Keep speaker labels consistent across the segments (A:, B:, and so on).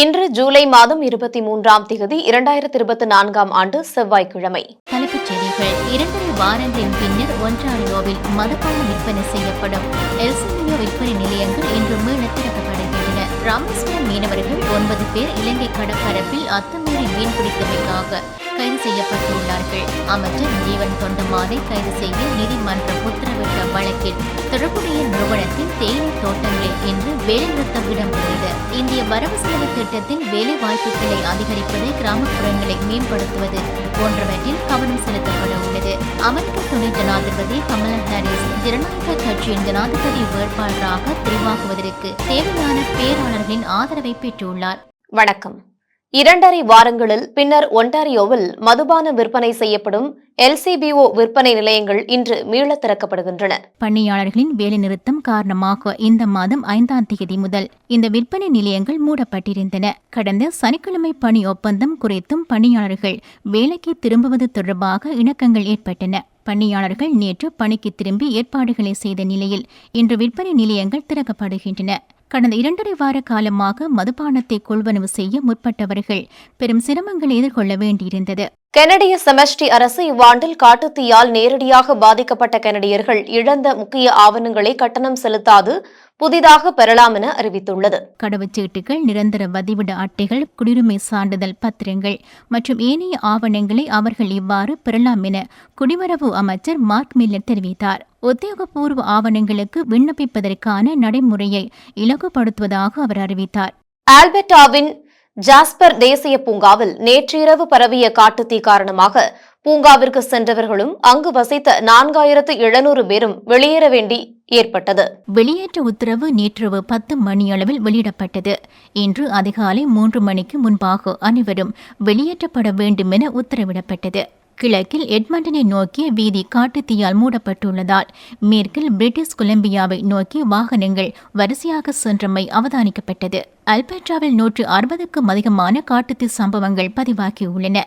A: இன்று ஜூலை மாதம் இருபத்தி மூன்றாம் தேதி இரண்டாயிரத்தி இருபத்தி நான்காம் ஆண்டு செவ்வாய்க்கிழமை.
B: தலைப்புச் செய்திகள். இரண்டரை வாரங்களின் பின்னர் ஒன்றாரியோவில் மதுபான விற்பனை செய்யப்படும். எல்சிமியோ விற்பனை நிலையங்கள் இன்று மீள திறக்கப்படுகின்றன. ராமேஸ்வரம் மீனவர்கள் ஒன்பது பேர் இலங்கை கடற்பரப்பில் அத்து அத்துமீறி மீன்பிடித்தமைக்காக கைது செய்யப்பட்டுள்ளார்கள். அமைச்சர் ஜீவன் தொண்டமானை கைது செய்ய நீதிமன்றம் உத்தரவிட்ட வழக்கில் தொடர்புடைய நிறுவனத்தின் தேயிலை தோட்டங்களில் இன்று வேலைநிறுத்தம் இடம்பெறுகிறது இந்திய வரவு செலவு திட்டத்தில் வேலை வாய்ப்புகளை அதிகரிப்பது கிராமப்புறங்களை மேம்படுத்துவது போன்றவற்றில் கவனம் செலுத்தப்பட உள்ளது. அமெரிக்க துணை ஜனாதிபதி கமலா ஹாரிஸ் ஜனநாயக கட்சியின் ஜனாதிபதி வேட்பாளராக தெரிவாகுவதற்கு தேவையான பேராளர்களின் ஆதரவை பெற்றுள்ளார்.
A: வணக்கம். இரண்டரை வாரங்களில் பின்னர் ஒன்டாரியோவில் மதுபான விற்பனை செய்யப்படும் எல்சிபிஓ விற்பனை நிலையங்கள் இன்று மீள திறக்கப்படுகின்றன.
B: பணியாளர்களின் வேலைநிறுத்தம் காரணமாக இந்த மாதம் ஐந்தாம் தேதி முதல் இந்த விற்பனை நிலையங்கள் மூடப்பட்டிருந்தன. கடந்த சனிக்கிழமை பணி ஒப்பந்தம் குறித்தும் பணியாளர்கள் வேலைக்கு திரும்புவது தொடர்பாக இணக்கங்கள் ஏற்பட்டன. பணியாளர்கள் நேற்று பணிக்கு திரும்பி ஏற்பாடுகளை செய்த நிலையில் இன்று விற்பனை நிலையங்கள் திறக்கப்படுகின்றன. கடந்த இரண்டரை வார காலமாக மதுபானத்தை கொள்வனவு செய்ய முற்பட்டவர்கள் பெரும் சிரமங்களை எதிர்கொள்ள வேண்டியிருந்தது.
A: கெனடிய செமஸ்டி அரசு இவ்வாண்டில் காட்டுத்தீயால் நேரடியாக பாதிக்கப்பட்ட கெனடியர்கள் இழந்த முக்கிய ஆவணங்களை கட்டணம் செலுத்தாது புதிதாக பெறலாம் என அறிவித்துள்ளது.
B: கடவுச்சீட்டுகள் நிரந்தர வதிவிட அட்டைகள் குடியுரிமை சான்றிதழ் பத்திரங்கள் மற்றும் ஏனைய ஆவணங்களை அவர்கள் இவ்வாறு பெறலாம் என குடிவரவு அமைச்சர் மார்க் மில்லர் தெரிவித்தார். உத்தியோகபூர்வ ஆவணங்களுக்கு விண்ணப்பிப்பதற்கான நடைமுறையை இலகுபடுத்துவதாக அவர் அறிவித்தார்.
A: ஆல்பர்டாவின் ஜாஸ்பர் தேசிய பூங்காவில் நேற்றிரவு பரவிய காட்டுத்தீ காரணமாக பூங்காவிற்கு சென்றவர்களும் அங்கு வசித்த நான்காயிரத்து எழுநூறு பேரும் வெளியேற வேண்டி ஏற்பட்டது.
B: வெளியேற்ற உத்தரவு நேற்றிரவு பத்து மணியளவில் வெளியிடப்பட்டது. இன்று அதிகாலை மூன்று மணிக்கு முன்பாக அனைவரும் வெளியேற்றப்பட வேண்டும் என உத்தரவிடப்பட்டது. கிழக்கில் எட்மண்டனை நோக்கிய வீதி காட்டுத்தீயால் மூடப்பட்டுள்ளதால் மேற்கில் பிரிட்டிஷ் கொலம்பியாவை நோக்கி வாகனங்கள் வரிசையாக சென்றமை அவதானிக்கப்பட்டது. அல்பேட்ராவில் நூற்று அறுபதுக்கும் அதிகமான காட்டுத்தீ சம்பவங்கள் பதிவாகியுள்ளன.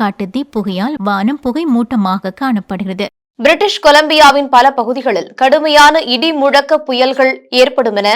B: காட்டுத்தீ புகையால் வானம் புகை மூட்டமாக காணப்படுகிறது.
A: பிரிட்டிஷ் கொலம்பியாவின் பல பகுதிகளில் கடுமையான இடி முழக்க புயல்கள் ஏற்படும் என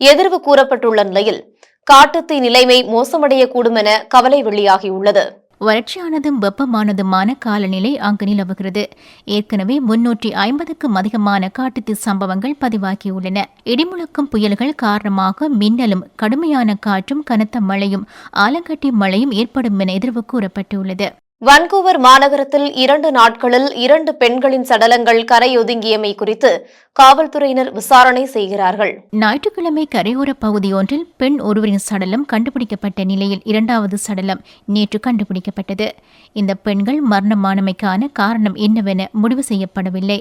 A: எதிர்வு கூறப்பட்டுள்ள நிலையில் காட்டுத்தீ நிலைமை மோசமடையக்கூடும் என கவலை வெளியாகியுள்ளது.
B: வறட்சியானதும் வெப்பமானதுமான காலநிலை அங்கு நிலவுகிறது. ஏற்கனவே முன்னூற்றி ஐம்பதுக்கும் அதிகமான காட்டுத்தீ சம்பவங்கள் பதிவாகியுள்ளன. இடிமுழக்கும் புயல்கள் காரணமாக மின்னலும் கடுமையான காற்றும் கனத்த மழையும் ஆலங்கட்டி மழையும் ஏற்படும் என எதிர்வு கூறப்பட்டுள்ளது.
A: வன்கூவர் மாநகரத்தில் இரண்டு நாட்களில் இரண்டு பெண்களின் சடலங்கள் கரையொதுங்கியமை குறித்து காவல்துறையினர் விசாரணை செய்கிறார்கள்.
B: ஞாயிற்றுக்கிழமை கரையோர பகுதியொன்றில் பெண் ஒருவரின் சடலம் கண்டுபிடிக்கப்பட்ட நிலையில் இரண்டாவது சடலம் நேற்று கண்டுபிடிக்கப்பட்டது. இந்த பெண்கள் மரணமானமைக்கான காரணம் என்னவென முடிவு செய்யப்படவில்லை.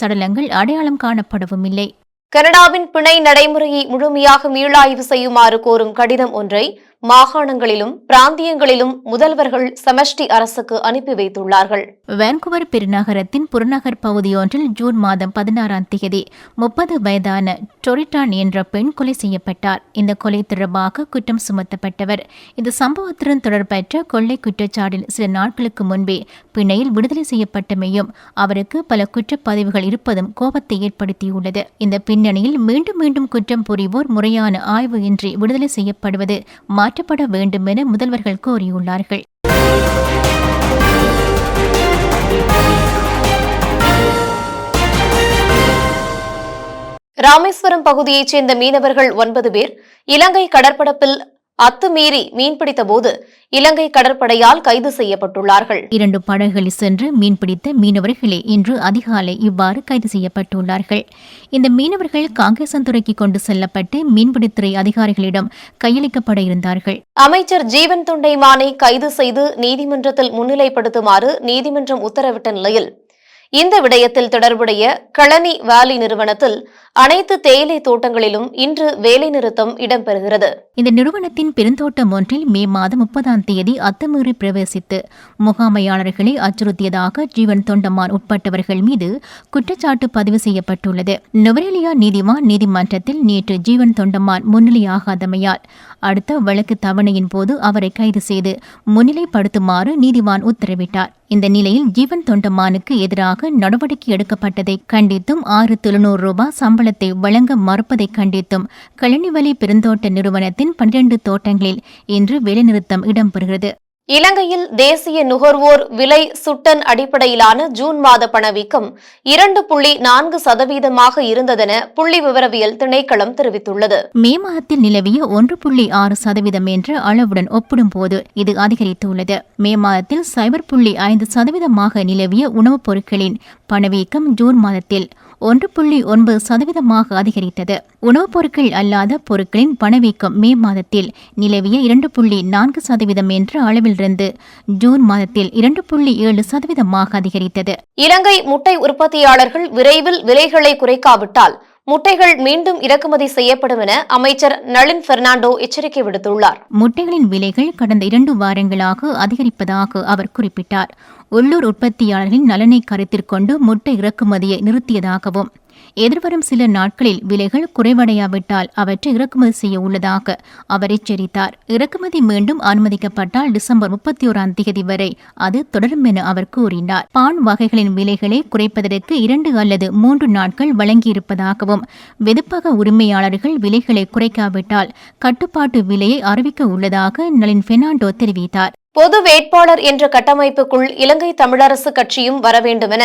B: சடலங்கள் அடையாளம் காணப்படவும் இல்லை.
A: கனடாவின் பிணை நடைமுறையை முழுமையாக மீளாய்வு செய்யுமாறு கோரும் கடிதம் ஒன்றை மாகாணங்களிலும் பிராந்தியங்களிலும் முதல்வர்கள் சமஷ்டி அரசுக்கு அனுப்பி வைத்துள்ளார்கள்.
B: வேன்குவர் பெருநகரத்தின் புறநகர் பகுதியொன்றில் ஜூன் மாதம் பதினாறாம் தேதி முப்பது வயதான டொரிட்டான் என்ற பெண் கொலை செய்யப்பட்டார். இந்த கொலை தொடர்பாக குற்றம் சுமத்தப்பட்டவர். இந்த சம்பவத்துடன் தொடர்பற்ற கொள்ளை குற்றச்சாட்டில் சில நாட்களுக்கு முன்பே பிணையில் விடுதலை செய்யப்பட்டமையும் அவருக்கு பல குற்றப்பதிவுகள் இருப்பதும் கோபத்தை ஏற்படுத்தியுள்ளது. இந்த பின்னணியில் மீண்டும் மீண்டும் குற்றம் புரிவோர் முறையான ஆய்வு இன்றி விடுதலை செய்யப்படுவது மாற்றப்பட வேண்டும் என முதல்வர்கள் கோரியுள்ளார்கள்.
A: ராமேஸ்வரம் பகுதியைச் சேர்ந்த மீனவர்கள் ஒன்பது பேர் இலங்கை கடற்படப்பில் அத்துமீறி மீன்பிடித்த போது இலங்கை கடற்படையால் கைது செய்யப்பட்டுள்ளார்கள்.
B: இரண்டு படகுகளில் சென்று மீன்பிடித்த மீனவர்களே இன்று அதிகாலை இவ்வாறு கைது செய்யப்பட்டுள்ளார்கள். இந்த மீனவர்கள் காங்கேசன்துறைக்கு கொண்டு செல்லப்பட்டு மீன்பிடித்துறை அதிகாரிகளிடம் கையளிக்கப்பட இருந்தார்கள்.
A: அமைச்சர் ஜீவன் தொண்டைமானை கைது செய்து நீதிமன்றத்தில் முன்னிலைப்படுத்துமாறு நீதிமன்றம் உத்தரவிட்ட நிலையில் இந்த விடயத்தில் தொடர்புடைய களனி வேலி நிறுவனத்தில் அனைத்து தேயிலை தோட்டங்களிலும் இன்று வேலைநிறுத்தம் இடம்பெறுகிறது.
B: இந்த நிறுவனத்தின் பெருந்தோட்டம் ஒன்றில் மே மாதம் முப்பதாம் தேதி அத்துமீறி பிரவேசித்து முகாமையாளர்களை அச்சுறுத்தியதாக ஜீவன் தொண்டமான் உட்பட்டவர்கள் மீது குற்றச்சாட்டு பதிவு செய்யப்பட்டுள்ளது. நுவரேலியா நீதிமான் நீதிமன்றத்தில் நேற்று ஜீவன் தொண்டமான் முன்னிலையாகாதமையால் அடுத்த வழக்கு தவணையின் போது அவரை கைது செய்து முன்னிலைப்படுத்துமாறு நீதிவான் உத்தரவிட்டார். இந்த நிலையில் ஜீவன் தொண்டமானுக்கு எதிராக நடவடிக்கை எடுக்கப்பட்டதை கண்டித்தும் ஆறு தொழுநூறு ரூபாய் சம்பள எதிர்காலத்தை வழங்க மறுப்பதை கண்டித்தும் கழனிவலி பெருந்தோட்ட நிறுவனத்தின் பன்னிரண்டு தோட்டங்களில் இன்று வேலைநிறுத்தம் இடம்பெறுகிறது.
A: இலங்கையில் தேசிய நுகர்வோர் விலை சுட்டன் அடிப்படையிலான ஜூன் மாத பணவீக்கம் இரண்டு புள்ளி நான்கு சதவீதமாக இருந்ததென புள்ளி விவரவியல் திணைக்களம் தெரிவித்துள்ளது.
B: மே மாதத்தில் நிலவிய ஒன்று புள்ளி ஆறு சதவீதம் என்ற அளவுடன் ஒப்பிடும்போது இது அதிகரித்துள்ளது. மே மாதத்தில் சைபர் புள்ளி ஐந்து சதவீதமாக நிலவிய உணவுப் பொருட்களின் பணவீக்கம் ஜூன் மாதத்தில் ஒன்று புள்ளி ஒன்பது சதவீதமாக அதிகரித்தது. உணவுப் பொருட்கள் அல்லாத பொருட்களின் பணவீக்கம் மே மாதத்தில் நிலவிய இரண்டு புள்ளி நான்கு சதவீதம் என்ற அளவிலிருந்து ஜூன் மாதத்தில் இரண்டு புள்ளி ஏழு சதவீதமாக அதிகரித்தது.
A: இலங்கை முட்டை உற்பத்தியாளர்கள் விரைவில் விலைகளை குறைக்காவிட்டால் முட்டைகள் மீண்டும் இறக்குமதி செய்யப்படும் என அமைச்சர் நளின் பெர்னாண்டோ எச்சரிக்கை விடுத்துள்ளார்.
B: முட்டைகளின் விலைகள் கடந்த இரண்டு வாரங்களாக அதிகரிப்பதாக அவர் குறிப்பிட்டார். உள்ளூர் உற்பத்தியாளர்களின் நலனை கருத்தில் கொண்டு முட்டை இறக்குமதியை நிறுத்தியதாகவும் எதிர்வரும் சில நாட்களில் விலைகள் குறைவடையாவிட்டால் அவற்றை இறக்குமதி செய்ய உள்ளதாக அவர் எச்சரித்தார். இறக்குமதி மீண்டும் அனுமதிக்கப்பட்டால் டிசம்பர் முப்பத்தி ஓராம் தேதி வரை அது தொடரும் என அவர் கூறினார். பான் வகைகளின் விலைகளை குறைப்பதற்கு இரண்டு அல்லது மூன்று நாட்கள் வழங்கியிருப்பதாகவும் வெதுப்பக உரிமையாளர்கள் விலைகளை குறைக்காவிட்டால் கட்டுப்பாட்டு விலையை அறிவிக்க உள்ளதாக நளின் பெர்னாண்டோ தெரிவித்தார்.
A: பொது வேட்பாளர் என்ற கட்டமைப்புக்குள் இலங்கை தமிழரசு கட்சியும் வர வேண்டும் என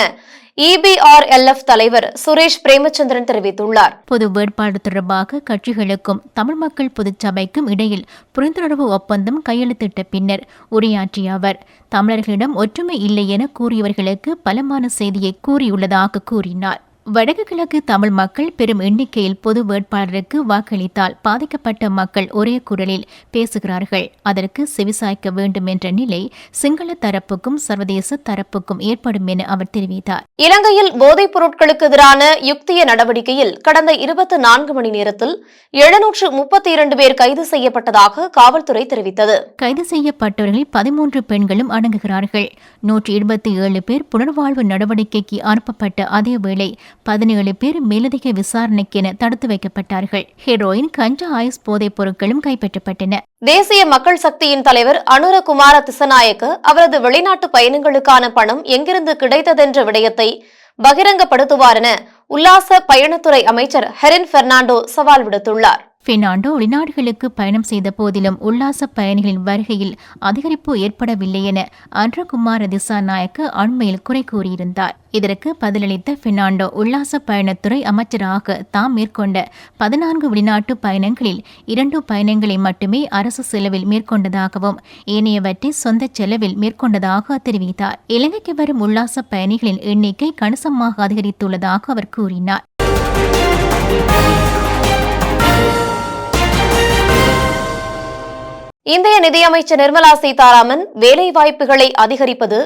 A: இபிஆர்எல்எஃப் தலைவர் சுரேஷ் பிரேமச்சந்திரன் தெரிவித்துள்ளார்.
B: பொது வேட்பாடு தொடர்பாக கட்சிகளுக்கும் தமிழ் மக்கள் பொதுச்சபைக்கும் இடையில் புரிந்துணர்வு ஒப்பந்தம் கையெழுத்திட்ட பின்னர் உரையாற்றிய அவர் தமிழர்களிடம் ஒற்றுமை இல்லை என கூறியவர்களுக்கு பலமான செய்தியை கூறியுள்ளதாக கூறினார். வடக்கு கிழக்கு தமிழ் மக்கள் பெரும் எண்ணிக்கையில் பொது வேட்பாளருக்கு வாக்களித்தால் பாதிக்கப்பட்ட மக்கள் ஒரே குரலில் பேசுகிறார்கள். அதற்கு செவிசாய்க்க வேண்டும் என்ற நிலை சிங்கள தரப்புக்கும் சர்வதேச தரப்புக்கும் ஏற்படும் என அவர் தெரிவித்தார்.
A: இலங்கையில் போதைப் பொருட்களுக்கு எதிரான யுக்திய நடவடிக்கையில் கடந்த இருபத்தி நான்கு மணி நேரத்தில் எழுநூற்று முப்பத்தி இரண்டு பேர் கைது செய்யப்பட்டதாக காவல்துறை தெரிவித்தது.
B: கைது செய்யப்பட்டவர்களில் பதிமூன்று பெண்களும் அடங்குகிறார்கள். நூற்றி இருபத்தி ஏழு பேர் புனர்வாழ்வு நடவடிக்கைக்கு அனுப்பப்பட்ட அதேவேளை பதினேழு பேர் மேலதிக விசாரணைக்கென தடுத்து வைக்கப்பட்டார்கள். ஹெரோயின் கஞ்சா ஆயுஸ் போதைப் பொருட்களும் கைப்பற்றப்பட்டன.
A: தேசிய மக்கள் சக்தியின் தலைவர் அனுரகுமார திசநாயக்கு அவரது வெளிநாட்டு பயணங்களுக்கான பணம் எங்கிருந்து கிடைத்ததென்ற விடயத்தை பகிரங்கப்படுத்துவார் என உல்லாச பயணத்துறை அமைச்சர் ஹெரின் பெர்னாண்டோ சவால் விடுத்துள்ளார்.
B: பெர்னாண்டோ வெளிநாடுகளுக்கு பயணம் செய்த போதிலும் உல்லாச பயணிகளின் வருகையில் அதிகரிப்பு ஏற்படவில்லை என அன்றகுமார திசாநாயக்க அண்மையில் குறை கூறியிருந்தார். இதற்கு பதிலளித்த பெர்னாண்டோ உல்லாச பயணத்துறை அமைச்சராக தாம் மேற்கொண்ட பதினான்கு வெளிநாட்டு பயணங்களில் இரண்டு பயணங்களை மட்டுமே அரசு செலவில் மேற்கொண்டதாகவும் ஏனையவற்றை சொந்த செலவில் மேற்கொண்டதாக தெரிவித்தார். இலங்கைக்கு வரும் உல்லாச பயணிகளின் எண்ணிக்கை கணிசமாக அதிகரித்துள்ளதாக அவர் கூறினார்.
A: இந்திய நிதியமைச்சர் நிர்மலா சீதாராமன் வேலை வாய்ப்புகளை அதிகரிப்பது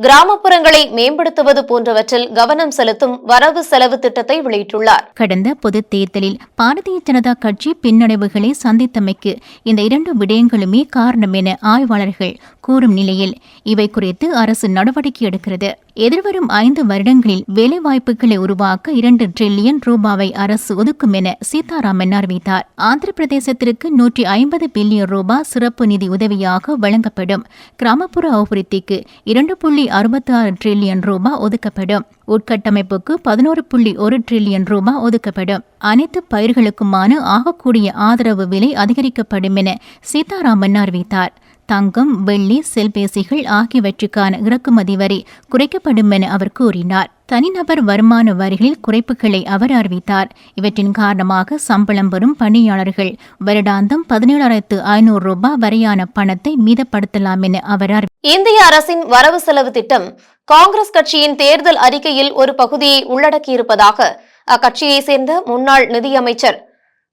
A: கிராமப்புறங்களை மேம்படுத்துவது போன்றவற்றில் கவனம் செலுத்தும் வரவு செலவு திட்டத்தை வெளியிட்டுள்ளார்.
B: கடந்த பொது தேர்தலில் பாரதிய ஜனதா கட்சி பின்னடைவுகளை சந்தித்தமைக்கு இந்த இரண்டு விடயங்களுமே காரணம் என ஆய்வாளர்கள் கூறும் நிலையில் இவை குறித்து அரசு நடவடிக்கை எடுக்கிறது. எதிர்வரும் ஐந்து வருடங்களில் வேலைவாய்ப்புகளை உருவாக்க இரண்டு டிரில்லியன் ரூபாவை அரசு ஒதுக்கும் என சீதாராமன் அறிவித்தார். ஆந்திர பிரதேசத்திற்கு நூற்றி ஐம்பது பில்லியன் ரூபாய் சிறப்பு நிதி உதவியாக வழங்கப்படும். கிராமப்புற அபிவிருத்திக்கு இரண்டு புள்ளி அறுபத்தி ஆறு டிரில்லியன் ரூபாய் ஒதுக்கப்படும். உட்கட்டமைப்புக்கு பதினோரு புள்ளி ஒரு டிரில்லியன் ரூபாய் ஒதுக்கப்படும். அனைத்து பயிர்களுக்குமான ஆகக்கூடிய ஆதரவு விலை அதிகரிக்கப்படும் என சீதாராமன் அறிவித்தார். தங்கம் வெள்ளி செல்பேசிகள் ஆகியவற்றுக்கான இறக்குமதி வரி குறைக்கப்படும் என அவர் கூறினார். தனிநபர் வருமான வரிகளில் குறைப்புகளை அவர் அறிவித்தார். இவற்றின் காரணமாக சம்பளம் பெறும் பணியாளர்கள் வருடாந்தம் பதினேழாயிரத்து ஐநூறு ரூபாய் வரையான பணத்தை மீதப்படுத்தலாம் என அவர்
A: இந்திய அரசின் வரவு செலவு திட்டம் காங்கிரஸ் கட்சியின் தேர்தல் அறிக்கையில் ஒரு பகுதியை உள்ளடக்கியிருப்பதாக அக்கட்சியைச் சேர்ந்த முன்னாள் நிதியமைச்சர்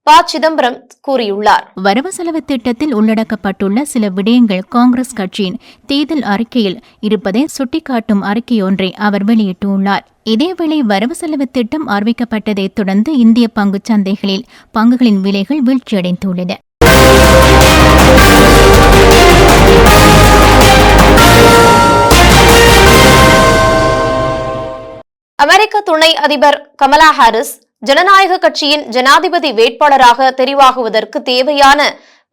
A: ப. சிதம்பரம் கூறியுள்ளார்.
B: வரவு செலவு திட்டத்தில் உள்ளடக்கப்பட்டுள்ள சில விடயங்கள் காங்கிரஸ் கட்சியின் தேர்தல் அறிக்கையில் இருப்பதை சுட்டிக்காட்டும் அறிக்கையொன்றை அவர் வெளியிட்டுள்ளார். இதேவேளை வரவு செலவு திட்டம் அறிவிக்கப்பட்டதைத் தொடர்ந்து இந்திய பங்குச் சந்தைகளில் பங்குகளின் விலைகள் வீழ்ச்சியடைந்துள்ளன
A: அமெரிக்க துணை அதிபர் கமலா ஹாரிஸ் ஜனநாயக கட்சியின் ஜனாதிபதி வேட்பாளராக தெரிவாகுவதற்கு தேவையான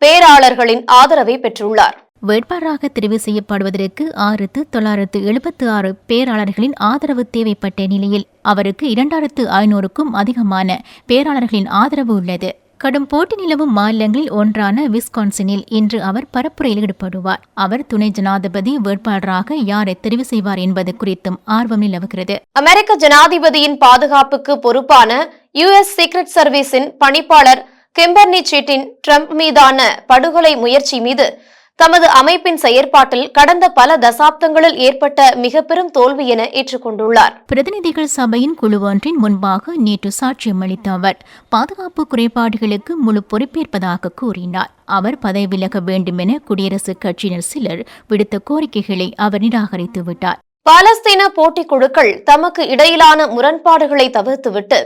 A: பேராளர்களின் ஆதரவை பெற்றுள்ளார்.
B: வேட்பாளராக தெரிவு செய்யப்படுவதற்கு ஆயிரத்து தொள்ளாயிரத்து எழுபத்து ஆறு பேராளர்களின் ஆதரவு தேவைப்பட்ட நிலையில் அவருக்கு இரண்டாயிரத்து ஐநூறுக்கும் அதிகமான பேராளர்களின் ஆதரவு உள்ளது. கடும் போட்டி நிலவும் மாநிலங்களில் ஒன்றான விஸ்கான்சினில் இன்று அவர் பரப்புரையில் ஈடுபடுவார். அவர் துணை ஜனாதிபதி வேட்பாளராக யாரை தெரிவு செய்வார் என்பது குறித்தும் ஆர்வம் நிலவுகிறது.
A: அமெரிக்க ஜனாதிபதியின் பாதுகாப்புக்கு பொறுப்பான யுஎஸ் சீக்ரெட் சர்வீஸின் பணிப்பாளர் கிம்பர்னி சீட்டின் ட்ரம்ப் மீதான படுகொலை முயற்சி மீது தமது அமைப்பின் செயற்பாட்டில் கடந்த பல தசாப்தங்களில் ஏற்பட்ட மிக பெரும் தோல்வி என ஏற்றுக்கொண்டுள்ளார்.
B: பிரதிநிதிகள் சபையின் குழு ஒன்றின் முன்பாக நேற்று சாட்சியம் அளித்த அவர் பாதுகாப்பு குறைபாடுகளுக்கு முழு பொறுப்பேற்பதாக கூறினார். அவர் பதவி விலக வேண்டுமென குடியரசுக் கட்சியினர் சிலர் விடுத்த கோரிக்கைகளை அவர் நிராகரித்து விட்டார்.
A: பாலஸ்தீன போட்டிக் குழுக்கள் தமக்கு இடையிலான முரண்பாடுகளை தவிர்த்துவிட்டு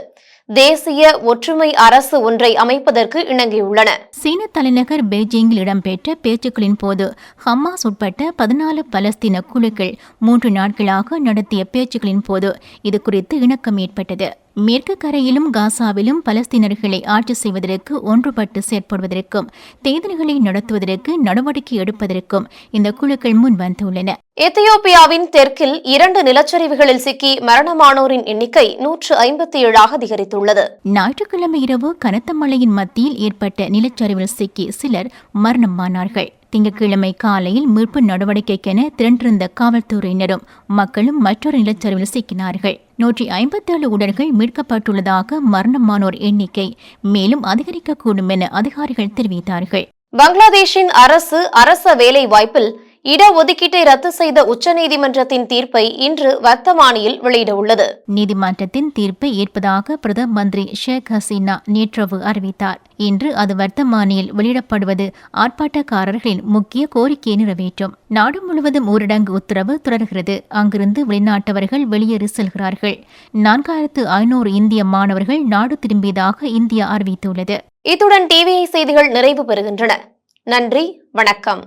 A: தேசிய ஒற்றுமை அரசு ஒன்றை அமைப்பதற்கு இணங்கியுள்ளன.
B: சீன தலைநகர் பெய்ஜிங்கில் இடம்பெற்ற பேச்சுக்களின் போது ஹமாஸ் உட்பட்ட பதினாலு பலஸ்தீன குழுக்கள் மூன்று நாட்களாக நடத்திய பேச்சுக்களின் போது இது குறித்து இணக்கம் ஏற்பட்டது. மேற்கு கரையிலும் காசாவிலும் பலஸ்தீனர்களை ஆட்சி செய்வதற்கு ஒன்றுபட்டு செயற்படுவதற்கும் தேர்தல்களை நடத்துவதற்கு நடவடிக்கை எடுப்பதற்கும் இந்த குழுக்கள் முன் வந்துள்ளன.
A: எத்தியோப்பியாவின் தெற்கில் இரண்டு நிலச்சரிவுகளில் சிக்கி மரணமானோரின் எண்ணிக்கை நூற்று ஐம்பத்தி ஏழாக அதிகரித்துள்ளது.
B: ஞாயிற்றுக்கிழமை இரவு கனத்த மழையின் மத்தியில் ஏற்பட்ட நிலச்சரிவில் சிக்கி சிலர் மரணமானார்கள். திங்கட்கிழமை காலையில் மீட்பு நடவடிக்கைக்கென திரண்டிருந்த காவல்துறையினரும் மக்களும் மற்றொரு நிலச்சரிவில் சிக்கினார்கள். நூற்றி ஐம்பத்தேழு உடல்கள் மீட்கப்பட்டுள்ளதாக மரணமானோர் எண்ணிக்கை மேலும் அதிகரிக்கக்கூடும் என அதிகாரிகள் தெரிவித்தார்கள்.
A: பங்களாதேஷின் அரசு அரச வேலை வாய்ப்பில் இடஒதுக்கீட்டை ரத்து செய்த உச்சநீதிமன்றத்தின் தீர்ப்பை இன்று வர்த்தமானியில் வெளியிட உள்ளது
B: நீதிமன்றத்தின் தீர்ப்பை ஏற்பதாக பிரதம மந்திரி ஷேக் ஹசீனா நேற்றவு அறிவித்தார். இன்று அது வர்த்தமானியில் வெளியிடப்படுவது ஆர்ப்பாட்டக்காரர்களின் முக்கிய கோரிக்கையை நிறைவேற்றும். நாடு முழுவதும் ஊரடங்கு உத்தரவு தொடர்கிறது. அங்கிருந்து வெளிநாட்டவர்கள் வெளியேறி செல்கிறார்கள். நான்காயிரத்து ஐநூறு இந்திய மாணவர்கள் நாடு திரும்பியதாக இந்தியா அறிவித்துள்ளது.
A: இத்துடன் டிவிஐ செய்திகள் நிறைவு பெறுகின்றன. நன்றி வணக்கம்.